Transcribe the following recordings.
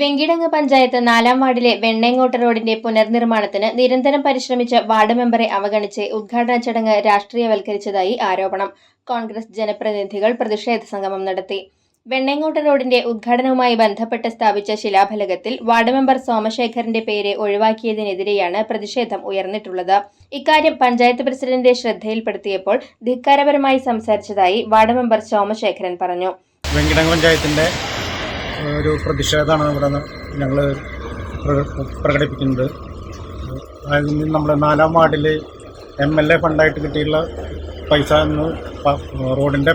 വെങ്കിടങ്ങ് പഞ്ചായത്ത് നാലാം വാർഡിലെ വെണ്ണേങ്ങോട്ട റോഡിന്റെ പുനർനിർമ്മാണത്തിന് നിരന്തരം പരിശ്രമിച്ച വാർഡ് മെമ്പറെ അവഗണിച്ച് ഉദ്ഘാടന ചടങ്ങ് രാഷ്ട്രീയവൽക്കരിച്ചതായി ആരോപണം. കോൺഗ്രസ് ജനപ്രതിനിധികൾ പ്രതിഷേധ സംഗമം നടത്തി. വെണ്ണേങ്ങോട്ട റോഡിന്റെ ഉദ്ഘാടനവുമായി ബന്ധപ്പെട്ട് സ്ഥാപിച്ച ശിലാഫലകത്തിൽ വാർഡ് മെമ്പർ സോമശേഖരന്റെ പേര് ഒഴിവാക്കിയതിനെതിരെയാണ് പ്രതിഷേധം ഉയർന്നിട്ടുള്ളത്. ഇക്കാര്യം പഞ്ചായത്ത് പ്രസിഡന്റ് ശ്രദ്ധയിൽപ്പെടുത്തിയപ്പോൾ ധിക്കാരപരമായി സംസാരിച്ചതായി വാർഡ് മെമ്പർ സോമശേഖരൻ പറഞ്ഞു. വെങ്കിടം പഞ്ചായത്തിന്റെ ഒരു പ്രതിഷേധമാണ് ഇവിടെ ഞങ്ങൾ പ്രകടിപ്പിക്കുന്നത്. അതിന് നമ്മുടെ നാലാം വാർഡിൽ എം എൽ എ ഫണ്ടായിട്ട് കിട്ടിയുള്ള പൈസ എന്ന് റോഡിന്റെ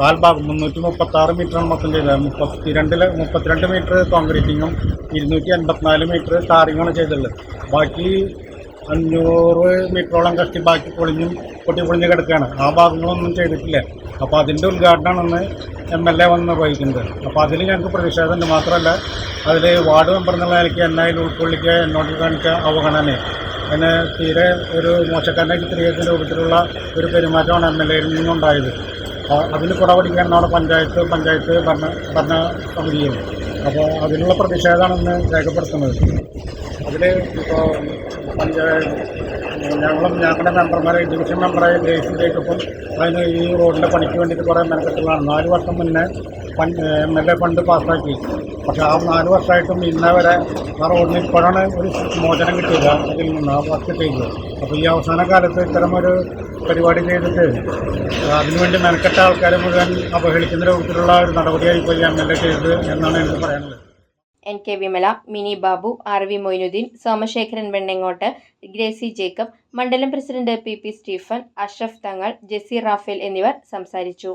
കാൽഭാഗം മുന്നൂറ്റി മുപ്പത്തി ആറ് മീറ്ററാണ് മൊത്തം ചെയ്തത് മുപ്പത്തിരണ്ടിൽ മുപ്പത്തിരണ്ട് മീറ്റർ കോൺക്രീറ്റിങ്ങും ഇരുന്നൂറ്റി അൻപത്തിനാല് മീറ്റർ ടാറിങ്ങാണ് ചെയ്തിട്ടുള്ളത് ബാക്കി അഞ്ഞൂറ് മീറ്ററോളം കഷ്ടി ബാക്കി പൊളിഞ്ഞും പൊട്ടി പൊളിഞ്ഞ് കിടക്കുകയാണ്. ആ ഭാഗങ്ങളൊന്നും ചെയ്തിട്ടില്ല. അപ്പോൾ അതിന്റെ ഉദ്ഘാടനമാണെന്ന് എം എൽ എ വന്ന് നിർവഹിക്കുന്നത് അപ്പോൾ അതിൽ ഞങ്ങൾക്ക് പ്രതിഷേധമുണ്ട്. മാത്രമല്ല അതിൽ വാർഡ് മെമ്പർ എന്നുള്ള നിലയ്ക്ക് എന്നെ അതിൽ ഉൾക്കൊള്ളിക്കുക എന്നോട് കാണിച്ച അവഗണന എന്നെ തീരെ ഒരു മോശക്കാരനെ ചിത്രീകരിക്കുന്ന രൂപത്തിലുള്ള ഒരു പെരുമാറ്റമാണ് എം എൽ എയിൽ നിന്നുണ്ടായത്. അതിന് കുടപിടിക്കാൻ നമ്മുടെ പഞ്ചായത്ത് പഞ്ചായത്ത് ഭരണ ഭരണ സമിതിയും അപ്പോൾ അതിനുള്ള പ്രതിഷേധമാണെന്ന് രേഖപ്പെടുത്തുന്നത്. അതിൽ ഇപ്പോൾ ഞങ്ങളും ഞങ്ങളുടെ മെമ്പർമാരെ ഡിവിഷൻ മെമ്പറായ ഗ്രേസിന്റെയൊക്കെ ഇപ്പം അതിന് ഈ റോഡിന്റെ പണിക്ക് വേണ്ടിയിട്ട് കുറേ മെനക്കെട്ടുകളാണ്. നാല് വർഷം മുന്നേ എം എൽ എ ഫണ്ട് പാസ്സാക്കി. പക്ഷേ ആ നാല് വർഷമായിട്ടും ഇന്നേ വരെ ആ റോഡിന് ഇപ്പോഴാണ് ഒരു മോചനം കിട്ടിയത്. അതിൽ നിന്ന് ആ വർക്ക് ചെയ്തത് അപ്പോൾ ഈ അവസാന കാലത്ത് ഇത്തരമൊരു പരിപാടി ചെയ്തിട്ട് അതിനുവേണ്ടി മെനക്കെട്ട ആൾക്കാരെ മുഴുവൻ അവഹേളിക്കുന്ന രൂപത്തിലുള്ള ഒരു നടപടിയായി ഇപ്പോൾ ഈ എം എൽ എ ചെയ്തത് എന്നാണ് എനിക്ക് പറയാനുള്ളത്. N K Vimala Mini Babu R V Moinuddin Somasekharan Vennangot Gracy Jacob മണ്ഡലം president P P Stephen Ashraf Thangal Jessy Raphael എന്നിവർ സംസാരിച്ചു.